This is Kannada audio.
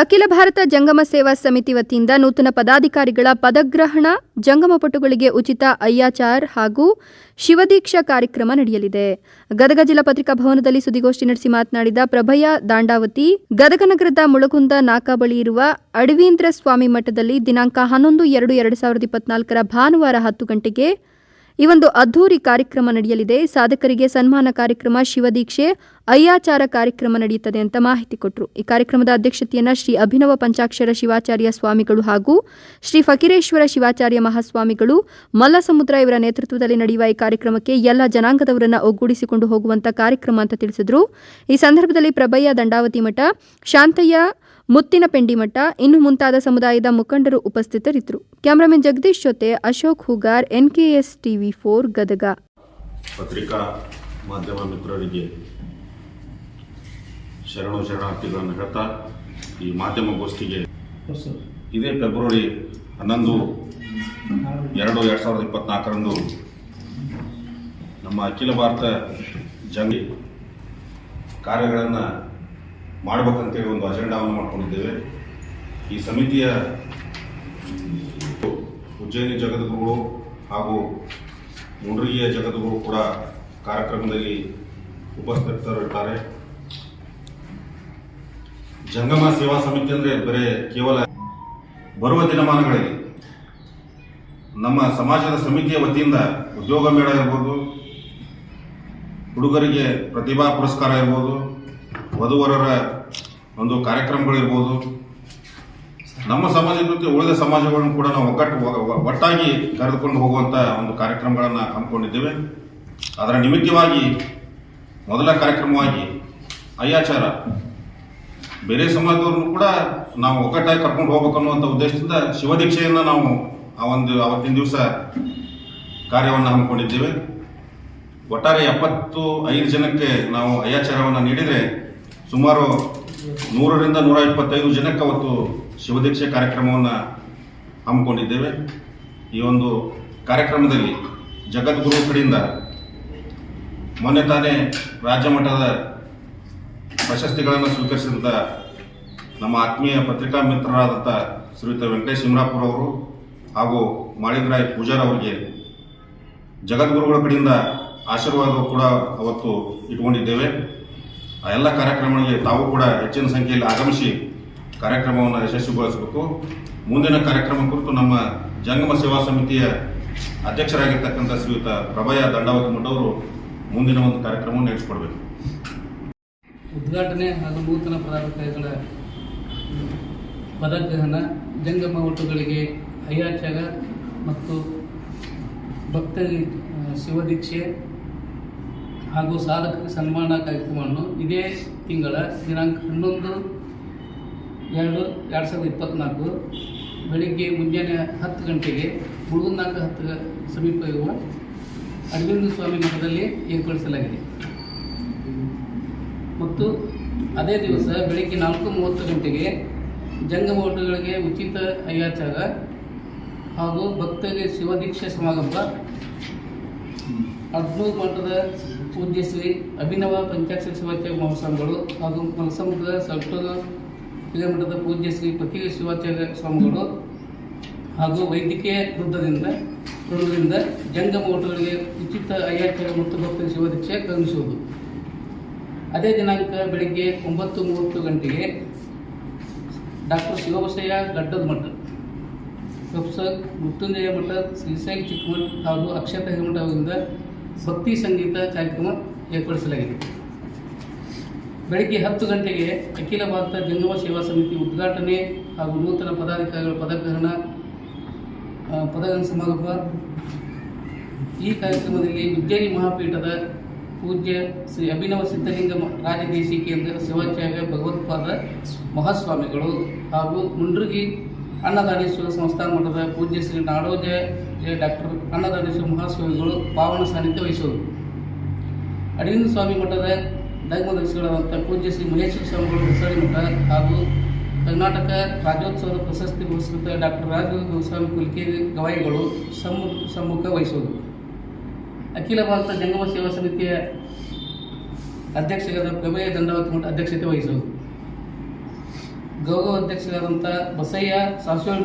ಅಖಿಲ ಭಾರತ ಜಂಗಮ ಸೇವಾ ಸಮಿತಿ ವತಿಯಿಂದ ನೂತನ ಪದಾಧಿಕಾರಿಗಳ ಪದಗ್ರಹಣ ಜಂಗಮಪಟುಗಳಿಗೆ ಉಚಿತ ಅಯ್ಯಾಚಾರ್ ಹಾಗೂ ಶಿವದೀಕ್ಷಾ ಕಾರ್ಯಕ್ರಮ ನಡೆಯಲಿದೆ. ಗದಗ ಜಿಲ್ಲಾ ಪತ್ರಿಕಾ ಭವನದಲ್ಲಿ ಸುದ್ದಿಗೋಷ್ಠಿ ನಡೆಸಿ ಮಾತನಾಡಿದ ಪ್ರಭಯ ದಾಂಡಾವತಿ, ಗದಗ ನಗರದ ಮುಳಗುಂದ ನಾಕಾ ಬಳಿ ಇರುವ ಅಡವೀಂದ್ರ ಸ್ವಾಮಿ ಮಠದಲ್ಲಿ ದಿನಾಂಕ ಹನ್ನೊಂದು ಎರಡು ಎರಡು ಸಾವಿರದ ಇಪ್ಪತ್ನಾಲ್ಕರ ಭಾನುವಾರ ಹತ್ತು ಗಂಟೆಗೆ ಈ ಒಂದು ಅದ್ಧೂರಿ ಕಾರ್ಯಕ್ರಮ ನಡೆಯಲಿದೆ. ಸಾಧಕರಿಗೆ ಸನ್ಮಾನ ಕಾರ್ಯಕ್ರಮ ಶಿವದೀಕ್ಷೆ ಅಯ್ಯಾಚಾರ ಕಾರ್ಯಕ್ರಮ ನಡೆಯುತ್ತದೆ ಅಂತ ಮಾಹಿತಿ ಕೊಟ್ಟರು ಈ ಕಾರ್ಯಕ್ರಮದ ಅಧ್ಯಕ್ಷತೆಯನ್ನು ಶ್ರೀ ಅಭಿನವ ಪಂಚಾಕ್ಷರ ಶಿವಾಚಾರ್ಯ ಸ್ವಾಮಿಗಳು ಹಾಗೂ ಶ್ರೀ ಫಕೀರೇಶ್ವರ ಶಿವಾಚಾರ್ಯ ಮಹಾಸ್ವಾಮಿಗಳು, ಮಲ್ಲಸಮುದ್ರ ಇವರ ನೇತೃತ್ವದಲ್ಲಿ ನಡೆಯುವ ಈ ಕಾರ್ಯಕ್ರಮಕ್ಕೆ ಎಲ್ಲ ಜನಾಂಗದವರನ್ನ ಒಗ್ಗೂಡಿಸಿಕೊಂಡು ಹೋಗುವಂತ ಕಾರ್ಯಕ್ರಮ ಅಂತ ತಿಳಿಸಿದ್ರು. ಈ ಸಂದರ್ಭದಲ್ಲಿ ಪ್ರಭಯ್ಯ ದಂಡಾವತಿ ಮಠ, ಶಾಂತಯ್ಯ ಮುತ್ತಿನ ಪೆಂಡಿಮಠ ಇನ್ನು ಮುಂತಾದ ಸಮುದಾಯದ ಮುಖಂಡರು ಉಪಸ್ಥಿತರಿದ್ದರು. ಕ್ಯಾಮರಾಮನ್ ಜಗದೀಶ್ ಜೊತೆ Ashok Hugar, NKS TV four, Gadag. ಪತ್ರಿಕಾ ಮಾಧ್ಯಮ ಮಿತ್ರರಿಗೆ ಶರಣು ಶರಣಾರ್ಥಿಗಳನ್ನು ಹೇಳ್ತಾ ಈ ಮಾಧ್ಯಮ ಗೋಷ್ಠಿಗೆ ಇದೇ ಫೆಬ್ರವರಿ ಹನ್ನೊಂದು, ಎರಡು ಎರಡು ಸಾವಿರದ ಇಪ್ಪತ್ನಾಲ್ಕರಂದು ನಮ್ಮ ಅಖಿಲ ಭಾರತ ಜಂಗಿ ಕಾರ್ಯಗಳನ್ನು ಮಾಡಬೇಕಂತೇಳಿ ಒಂದು ಅಜೆಂಡಾವನ್ನು ಮಾಡಿಕೊಂಡಿದ್ದೇವೆ. ಈ ಸಮಿತಿಯ ಉಜ್ಜಯಿನಿ ಜಗದ್ಗುರುಗಳು ಹಾಗೂ ಮುಂಡ್ರಿಗಿಯ ಜಗದ್ಗುರು ಕೂಡ ಕಾರ್ಯಕ್ರಮದಲ್ಲಿ ಉಪಸ್ಥಿತರಿರ್ತಾರೆ ಜಂಗಮ ಸೇವಾ ಸಮಿತಿ ಅಂದರೆ ಬರೇ ಕೇವಲ ಬರುವ ದಿನಮಾನಗಳಲ್ಲಿ. ನಮ್ಮ ಸಮಾಜದ ಸಮಿತಿಯ ವತಿಯಿಂದ ಉದ್ಯೋಗ ಮೇಳ ಇರ್ಬೋದು, ಹುಡುಗರಿಗೆ ಪ್ರತಿಭಾ ಪುರಸ್ಕಾರ ಇರ್ಬೋದು ವಧುವರರ ಒಂದು ಕಾರ್ಯಕ್ರಮಗಳಿರ್ಬೋದು. ನಮ್ಮ ಸಮಾಜದ ಜೊತೆ ಉಳಿದ ಸಮಾಜಗಳನ್ನು ಕೂಡ ನಾವು ಒಗ್ಗಟ್ಟು ಒಟ್ಟಾಗಿ ಕರೆದುಕೊಂಡು ಹೋಗುವಂಥ ಒಂದು ಕಾರ್ಯಕ್ರಮಗಳನ್ನು ಹಮ್ಮಿಕೊಂಡಿದ್ದೇವೆ. ಅದರ ನಿಮಿತ್ತವಾಗಿ ಮೊದಲ ಕಾರ್ಯಕ್ರಮವಾಗಿ ಅಯ್ಯಾಚಾರ. ಬೇರೆ ಸಮಾಜದವ್ರನ್ನು ಕೂಡ ನಾವು ಒಗ್ಗಟ್ಟಾಗಿ ಕರ್ಕೊಂಡು ಹೋಗ್ಬೇಕು ಅನ್ನುವಂಥ ಉದ್ದೇಶದಿಂದ ಶಿವದೀಕ್ಷೆಯನ್ನು ನಾವು ಆ ಒಂದು ಅವತ್ತಿನ ದಿವಸ ಕಾರ್ಯವನ್ನು ಹಮ್ಮಿಕೊಂಡಿದ್ದೇವೆ. ಒಟ್ಟಾರೆ ಎಪ್ಪತ್ತು ಐದು ಜನಕ್ಕೆ ನಾವು ಅಯ್ಯಾಚಾರವನ್ನು ನೀಡಿದರೆ ಸುಮಾರು ನೂರರಿಂದ ನೂರ ಇಪ್ಪತ್ತೈದು ಜನಕ್ಕೆ ಅವತ್ತು ಶಿವದೀಕ್ಷೆ ಕಾರ್ಯಕ್ರಮವನ್ನು ಹಮ್ಮಿಕೊಂಡಿದ್ದೇವೆ. ಈ ಒಂದು ಕಾರ್ಯಕ್ರಮದಲ್ಲಿ ಜಗದ್ಗುರು ಕಡೆಯಿಂದ ಮೊನ್ನೆ ತಾನೇ ರಾಜ್ಯ ಮಟ್ಟದ ಪ್ರಶಸ್ತಿಗಳನ್ನು ಸ್ವೀಕರಿಸಿದಂಥ ನಮ್ಮ ಆತ್ಮೀಯ ಪತ್ರಿಕಾ ಮಿತ್ರರಾದಂಥ ಶ್ರೀಯುತ ವೆಂಕಟೇಶ್ ಸಿಮ್ರಾಪುರ ಅವರು ಹಾಗೂ ಮಾಳಿಂಗರಾಯ್ ಪೂಜಾರ್ ಅವರಿಗೆ ಜಗದ್ಗುರುಗಳ ಕಡೆಯಿಂದ ಆಶೀರ್ವಾದ ಕೂಡ ಅವತ್ತು ಇಟ್ಕೊಂಡಿದ್ದೇವೆ. ಆ ಎಲ್ಲ ಕಾರ್ಯಕ್ರಮಗಳಿಗೆ ತಾವು ಕೂಡ ಹೆಚ್ಚಿನ ಸಂಖ್ಯೆಯಲ್ಲಿ ಆಗಮಿಸಿ ಕಾರ್ಯಕ್ರಮವನ್ನು ಯಶಸ್ವಿಗೊಳಿಸಬೇಕು. ಮುಂದಿನ ಕಾರ್ಯಕ್ರಮ ಕುರಿತು ನಮ್ಮ ಜಂಗಮ ಸೇವಾ ಸಮಿತಿಯ ಅಧ್ಯಕ್ಷರಾಗಿರ್ತಕ್ಕಂಥ ಶ್ರೀಯುತ ಪ್ರಭಯ ದಂಡಾವತಿ ಮಠವರು ಮುಂದಿನ ಒಂದು ಕಾರ್ಯಕ್ರಮವನ್ನು ನಡೆಸಿಕೊಡ್ಬೇಕು ಉದ್ಘಾಟನೆ ಹಾಗೂ ನೂತನ ಪದಾರ್ಥಗಳ ಪದಗ್ರಹಣ, ಜಂಗಮ ಒಟ್ಟುಗಳಿಗೆ ಅಯ್ಯಾಚಾರ ಮತ್ತು ಭಕ್ತರಿಗೆ ಶಿವದೀಕ್ಷೆ ಹಾಗೂ ಸಾಧಕ ಸನ್ಮಾನ ಕಾರ್ಯಕ್ರಮವನ್ನು ಇದೇ ತಿಂಗಳ ದಿನಾಂಕ ಹನ್ನೊಂದು, ಎರಡು ಎರಡು ಸಾವಿರದ ಇಪ್ಪತ್ತ್ನಾಲ್ಕು ಬೆಳಿಗ್ಗೆ ಮುಂಜಾನೆ ಹತ್ತು ಗಂಟೆಗೆ ಮುಳುಗುನಾಕ ಹತ್ತು ಸಮೀಪ ಇರುವ ಅರವಿಂದ ಸ್ವಾಮಿ ಮಠದಲ್ಲಿ ಏರ್ಪಡಿಸಲಾಗಿದೆ. ಮತ್ತು ಅದೇ ದಿವಸ ಬೆಳಿಗ್ಗೆ ನಾಲ್ಕು ಮೂವತ್ತು ಗಂಟೆಗೆ ಜಂಗಮ ಉಚಿತ ಅಯ್ಯಾಚಾರ ಹಾಗೂ ಭಕ್ತರಿಗೆ ಶಿವದೀಕ್ಷೆ ಸಮಾರಂಭ ಅಡ್ನೂರು ಮಠದ ಪೂಜ್ಯಶ್ರೀ ಅಭಿನವ ಪಂಚಾಕ್ಷರ ಶಿವಾಚಾರ್ಯ ಮಹಾಸ್ವಾಮಿಗಳು ಹಾಗೂ ಮಲಸಮುದ್ರದ ಸಲ್ಟೂರು ಹಿರೇಮಠದ ಪೂಜ್ಯ ಶ್ರೀ ಪತಿ ಶಿವಾಚಾರ್ಯ ಸ್ವಾಮಿಗಳು ಹಾಗೂ ವೈದ್ಯಕೀಯ ವೃದ್ಧದಿಂದ ವೃದ್ಧದಿಂದ ಜಂಗಮ ಹೋಟೆಲ್ಗೆ ಉಚಿತ ಅಯ್ಯಾಚಾರ ಮತ್ತು ಭಕ್ತರ ಶಿವದೀಕ್ಷೆ ಕರುಣಿಸುವುದು ಅದೇ ದಿನಾಂಕ ಬೆಳಿಗ್ಗೆ ಒಂಬತ್ತು ಮೂವತ್ತು ಗಂಟೆಗೆ ಡಾಕ್ಟರ್ ಶಿವಬಸಯ್ಯ ಗಡ್ಡದ ಮಠ. ಪ್ರೊಫೆಸರ್ ಮೃತ್ಯುಂಜಯ ಮಠ ಶ್ರೀಶೈಲ್ ಚಿಕ್ಕಮಠ ಹಾಗೂ ಅಕ್ಷತ ಹಿರಮಠ ಅವರಿಂದ ಭಕ್ತಿ ಸಂಗೀತ ಕಾರ್ಯಕ್ರಮ ಏರ್ಪಡಿಸಲಾಗಿದೆ. ಬೆಳಗ್ಗೆ ಹತ್ತು ಗಂಟೆಗೆ ಅಖಿಲ ಭಾರತ ಜಂಗಮ ಸೇವಾ ಸಮಿತಿ ಉದ್ಘಾಟನೆ ಹಾಗೂ ನೂತನ ಪದಾಧಿಕಾರಿಗಳ ಪದಗ್ರಹಣ ಪದಗ್ರಹಣ ಸಮಾರಂಭ. ಈ ಕಾರ್ಯಕ್ರಮದಲ್ಲಿ ಉಜ್ಜಯಿನಿ ಮಹಾಪೀಠದ ಪೂಜ್ಯ ಶ್ರೀ ಅಭಿನವ ಸಿದ್ಧಲಿಂಗ ರಾಜದೇಶಿ ಕೇಂದ್ರ ಶಿವಾಚಾರ್ಯ ಭಗವತ್ಪಾದ ಮಹಾಸ್ವಾಮಿಗಳು ಹಾಗೂ ಮುಂಡ್ರಗಿ ಅನ್ನದಾನೇಶ್ವರ ಸಂಸ್ಥಾನ ಮಠದ ಪೂಜ್ಯ ಶ್ರೀ ನಾಡೋಜ ಜಯ ಡಾಕ್ಟರ್ ಅನ್ನದಾನೇಶ್ವರ ಮಹಾಸ್ವಾಮಿಗಳು ಪಾವನ ಸಾನ್ನಿಧ್ಯ ವಹಿಸುವರು. ಅರವಿಂದ ಸ್ವಾಮಿ ಮಠದ ಧರ್ಮದರ್ಶಿಗಳಾದಂಥ ಪೂಜ್ಯ ಶ್ರೀ ಮಹೇಶ್ವರ ಸ್ವಾಮಿಗಳು ಹೊಸಳಿ ಮಠ ಹಾಗೂ ಕರ್ನಾಟಕ ರಾಜ್ಯೋತ್ಸವದ ಪ್ರಶಸ್ತಿ ಪುರಸ್ಕೃತ ಡಾಕ್ಟರ್ ರಾಜ ಗೋಸ್ವಾಮಿ ಕುಲಕೇರಿ ಗವಾಯಿಗಳು ಸಮ್ಮು, ಸಮ್ಮುಖ ವಹಿಸುವುದು ಅಖಿಲ ಭಾರತ ಜಂಗಮ ಸೇವಾ ಸಮಿತಿಯ ಅಧ್ಯಕ್ಷರಾದ ಪ್ರಮೇಯ ದಂಡವತಿ ಮಠ ಅಧ್ಯಕ್ಷತೆ ವಹಿಸುವುದು ಗೌರವ ಅಧ್ಯಕ್ಷರಾದಂಥ ಬಸಯ್ಯ ಸಾಸ್ವೇಳ್